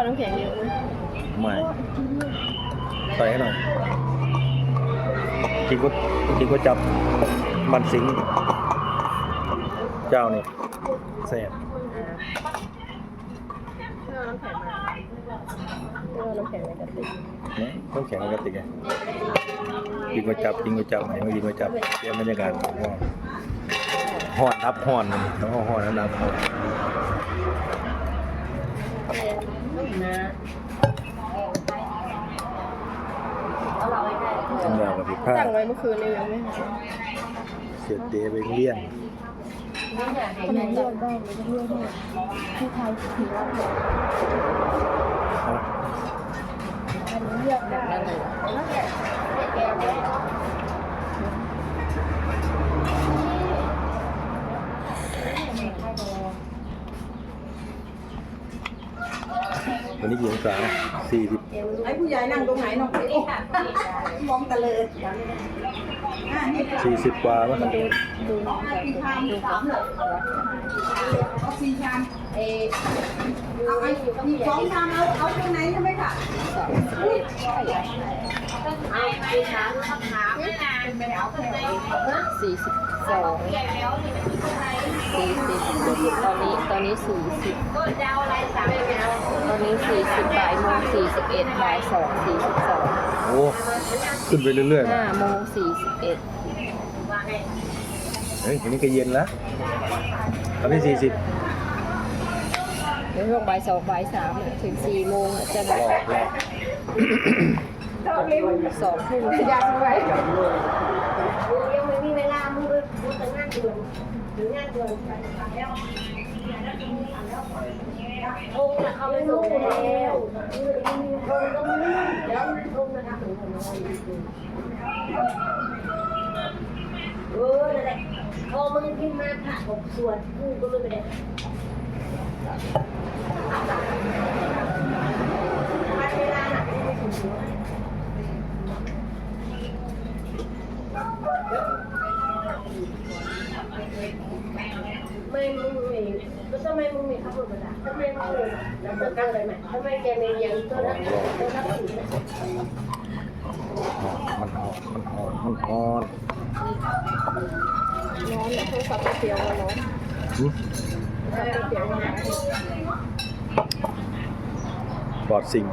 อน้ำแข็งเยอะไหมไม่ใส่ให้หน่อยกินก็กินก็จับมันสิง เจ้านี่แซ่บเอาน้ำแข็งมาเอาน้ำแข็งในกระติกเนี่ยต้องแข็งในกระติกไงกินก็จับกินก็จับไหนไม่กินก็จับเตรียมบรรยากาศห่อนรับห่อนต้องห่อนรับห่อนนะ ทำแล้วกับผิดพลาสั่งไว้เมื่อคืนเลยยังไม่หายเสียเดไปเลี่ยนขนมเลือกได้เลยเลือกได้ที่ไทยถือว่าฮะอันนี้เลือกได้บนั้นเลยแล้วแกแกไว้ วั นนี้กี่องศาสี่สิบไอ้ผู้ใหญ่นั่งตรงไหนน้องพี่มองตะเลยอ่านี่สี่สิบกว่ามั้งดูดูสี่ชามสามเลยเอาสี่ชามเอ เอาไอ้สี่สองชามเอาเอาตรงไหนใช่ไหมคะสองสี่สิบสองสี่สิบตอนนี้ตอนนี้สี่สิบตอนนี้สี่สิบบ่ายโมงสี่สิบเอ็ดบ่ายสองสี่สิบสองโอ้ขึ้นไปเรื่อยๆห้านะโมงสี่สิบเอ็ดเฮ้ยอันนี้ก็เย็นแล้วตอนนี้สี่สิบ ในช่วงบ่ายสองบ่ายสามถึงสี่โมงจะได้รอบรอบสองทุ่มจะยากไหมยังไม่มีเวลามึงไปมึงแต่งานด่วนหรืองานด่วนโอ้ยเขาไม่ส่งแล้วโอ้ก็มึงแล้วโอ้นะครับถึงหัวนอนเออนั่นแหละพอมึงพิมพ์มาผ่าผมส่วนกูก็เลยไม่ได้เวลาหนัก ไม่ได้ถึงม่มึงมีก็ทำไมมึงมีขับรถมาได้ทำไมมึงแล้วจะกันอะไรไหมทำไมแกไม่ยังตัวนั้นตัวนั้นถึงมันหอมมันหอมมันหอมร้อนเนี่ยโทรศัพท์เสียวมาร้อนหึโทรศัพท์เสียวร้อน ปลอดสิ่ง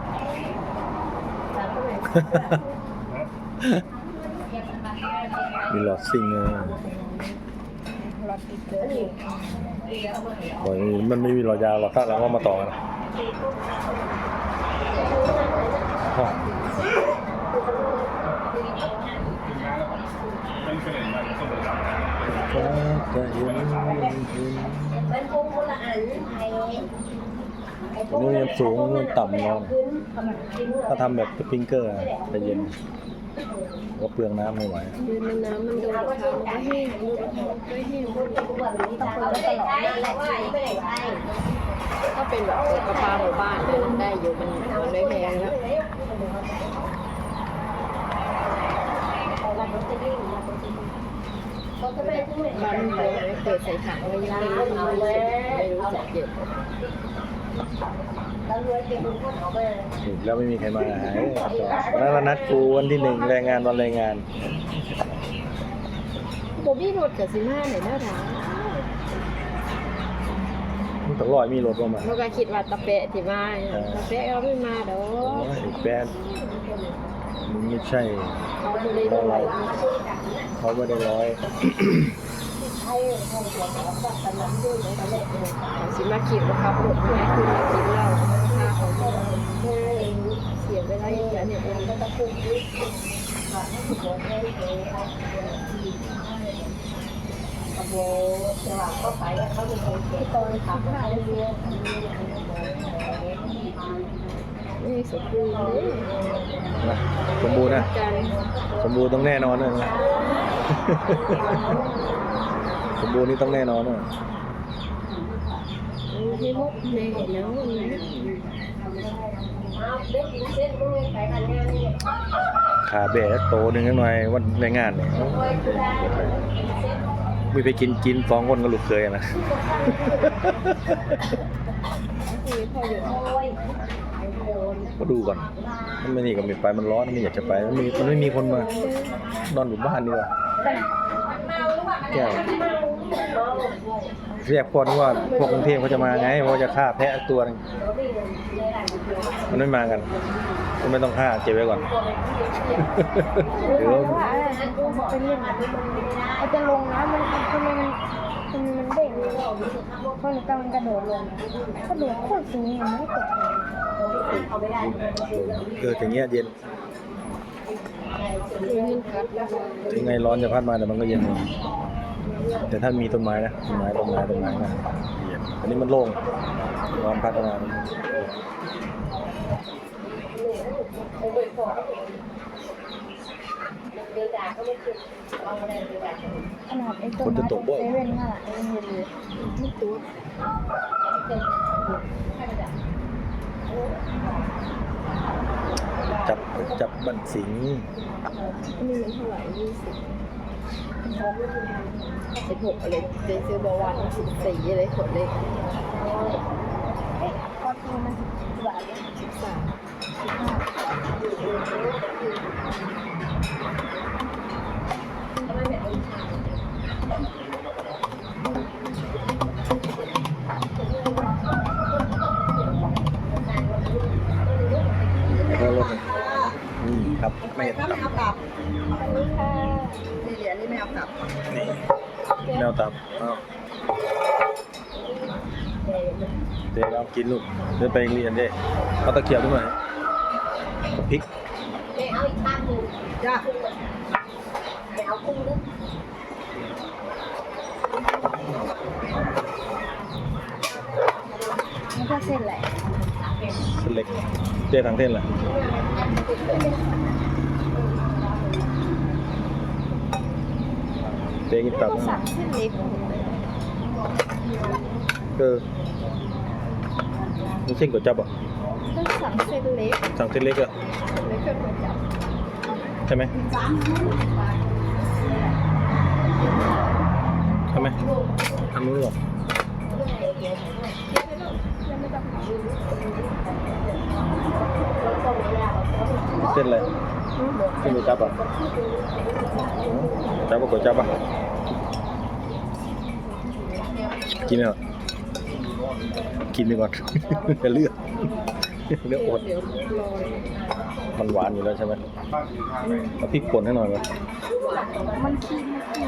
มีหลอดสิ่งเลยรถติดเลยโอ้ยมันไม่มีหลอดยาวหรอกถ้าเราก็มาต่อกันนะหอมจะเห็ นเห็นเป็นคงคนละอันไอ้อันนี้มันสูงมันต่ำเนาะถ้าทำแบบสปริงเกอร์อจะเย็นก็เปลืองน้ำไม่ไหวยืนมันน้ำมันโดนกระทะมันก็แห้งดูกระทะมันก็แห้งเอาไม่ได้ใช้แล้วว่าไม่ได้ใช้ถ้าเป็นแบบกระปาหมู่บ้านเนี่ยมันได้อยู่มันมันได้แพงแล้ว เขาทำไมถึงไม่บ้านมันเปิดเปิดใส่ถังไว้ยังไม่รู้ไม่รู้จักเยอะเรารวยเป็นคนเอาไปแล้วไม่มีใครมาหาแล้ววันนัดกูวันที่หนึ่งแรงงานวันแรงงานโบบี้รถกับสิมาไหนน่ารักมันต้องรอยมีรถประมาณเราก็คิดว่าตะเปะที่มาเนี่ยตะเปะเราไม่มาดอกไอ้แป๊ดมึงไม่ใช่เขาไม่ได้ด้วย เขาไม่ได้ร้อยเขาสิมาคิดว่าขับรถเพื่อคือมากินเหล้าถ้าเขาไม่เสียเวลาอย่างนี้เนี่ยก็ต้องคุ้มโบจังหวะเขาไปเขาเป็นคนที่ตอนขับมาเรื่อยไม่สมบูรณ์นะสมบูรณ์นะสมบูรณ์ต้องแน่นอนเลยนะ สมบูรณ์นี่ต้องแน่นอนเลยที่มุกในเห็นแล้วๆเอาเด็กเส้นมึงไปกันงานนี่ขาแบะโตหนึ่งนิดหน่อยวันแรงงานเนี่ยคอยดูแลไม่ไปกินกินสองคนก็ลูกเคยอะนะคือพออยู่คอยก็ดูก่อนมันไม่นี่ก็ไม่ไปมันร้อนไม่อยากจะไปมันมีมันไม่มีคนมานอนอยู่บ้านดีกว่า แก้วเรียกพอนึกว่าพวกกรุงเทพเขาจะมาไงเพราะจะฆ่าแพะตัวหนึงมันไม่มากันก็ไม่ต้องฆ่าเก็บไว้ก่อน เดี๋ยวว่าอะไรเป็นยังไงมันจะลงนะมันทำไมมันทำไมมันเด้งเพราะหนูกำลังกระโดดลงกระโดดโคตรสูงยังไม่ตกเกิดอย่างเงี้ยเย็น ถึงไงร้อนจะพัดมาแต่มันก็เย็นเองแต่ถ้ามีต้นไม้นะต้นไม้ต้นไม้ต้นไม้นะเย็นอันนี้มันโล่งร้อนพัดมาขนาดไอ้ต้นไม้เซเว่นน่ะยังเห็นเลยไม่ตัว จับจับบันสิงนี่มันเท่าไหร่ยี่สิบสิบหกอะไรเจซื้อบาวานสิบสี่อะไรขวดเล็กเอ๊ะพอทีมันสิบสามสิบสามสิบห้า แล้วรถนี่ครับ ไม่ถ้าไม่เอากลับอันนี้ค่ะนี่เหรียญนี่ไม่เอากลับนี่แนวตับเอาเด็กเอากินลูกเดินไปโรงเรียนเด้เอาตะเกียบด้วยหน่อยกับพริกเอาอีกข้างหนึ่งจ้าไม่เอากุ้งนึกแล้วก็เส้นอะไรเส้นเล็กเจ๊ทางเส้นเหร อเจ๊กินตับก็สั่งเส้นเล็กเออนี่เส้นก๋วยจับอะก็สั่งเส้นเล็กสั่งเส้นเล็กอะเล็กก็ก๋วยจั๊บใช่ไหมใช่ไหมทำนู้นหรอเส้นอะไร เส้นก๋วยจับอะจับกับก๋วยจับอะกินไหมอะกินไปก่อนจะเลือกเลือกอด มันหวานอยู่แล้วใช่ไหมเอาพริกป่นให้หน่อยไหมมันขี้มันขี้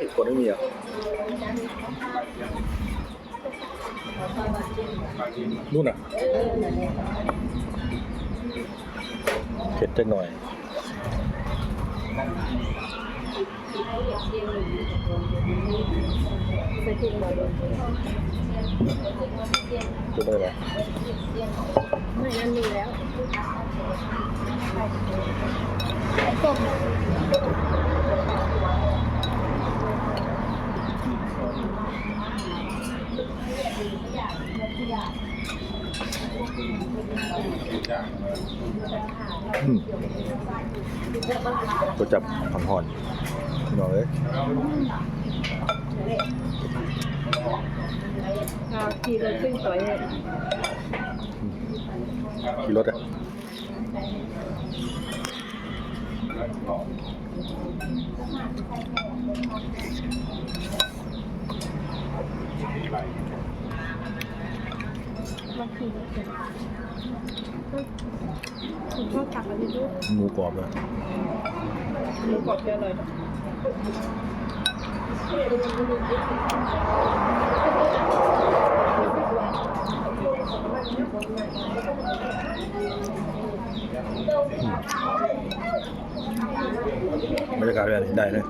พริกป่นไม่มีอะ นู่นอะเผ็ดจักหน่อยใส่พริกมาเลยดูได้ไหมไม่อันนี้แล้วต้ม อืมก็จับหอนๆหน่อยเลยข้าวที่เราขึ้นสวยเลยขี่รถอะ嗯 มันคือผมชอบตักอันด้วยหมูกรอบเลยหมูกรอบเยอะเลยบรรยากาศแบบนี้ได้เลย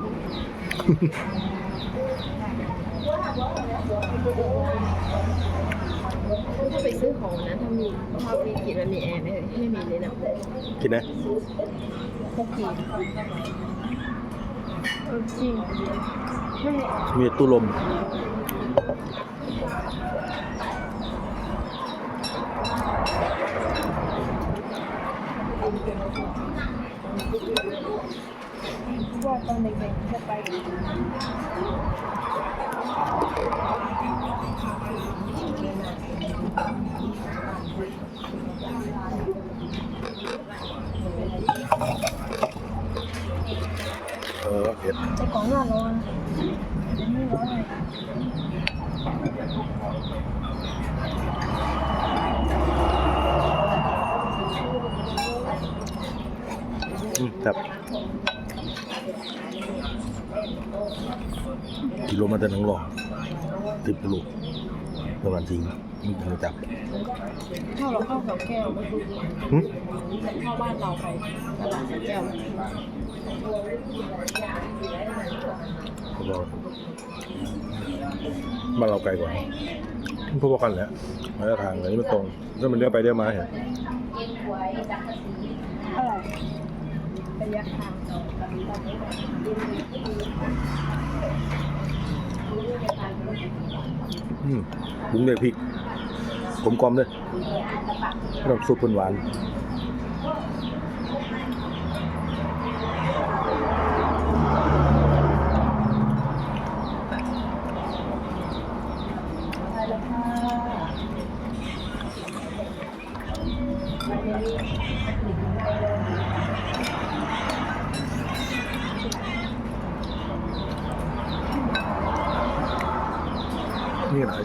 ถ้าไปซื้อของนะถ้ามีถ้ามีกินมันมีแอร์ไหมเอ่ยไม่มีเลยนะกินนะพกกินจริงไม่มีตู้ลมว่าตอนเด็กๆจะไป เออเผ็ดจะของหน้าร้อนไม่ร้อนเลยอืมครับ กิโลมาแต่หนังหลอกติดลูกประมาณจริงมีทางจับถ้าเราเข้ากับแก้วหึ เข้าบ้านเราไปตลาดสวนแก้วเราบ้านเราไกลกว่าพวกกันแหละมาทางอันนี้มันตรงถ้ามันเลี้ยวไปเลี้ยวมาเห็น เท่าไหร่ ระยะทางอืมบุ้งเลยพริกกลมกลมเลยรสซุปเพิ่นหวาน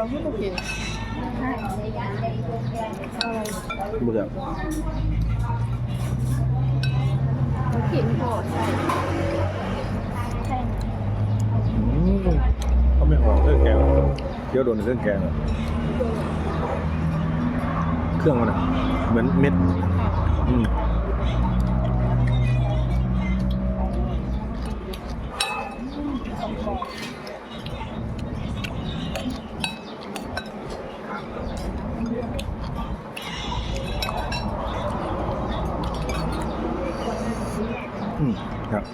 ายชั่วอ่าของผู้ใหญ่แล้วค่ะอืมพร้อมที่จะกินบ่อยากกินห่อใส่ใช่อืมเขาไม่ห่อเครื่องแกงเคี้ยวโดนเครื่องแกงอะเครื่องมันอะเหมือนเม็ด อืมอืมครับ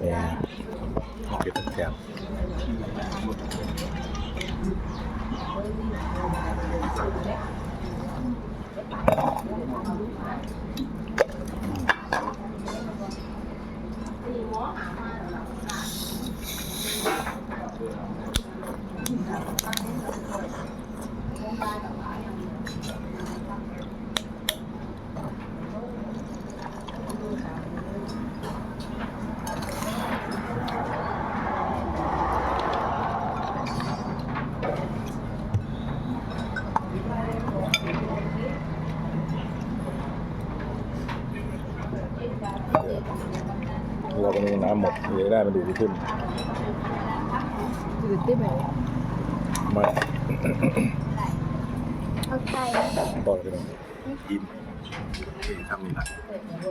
เนี่ยเก็บแซ่บเรากำลั งน้ำหมดเลยได้มาดูดีขึ้นจืดได้ไหมมาเอาไข่ต่อเลยพี่น้องกินทำนี่ละ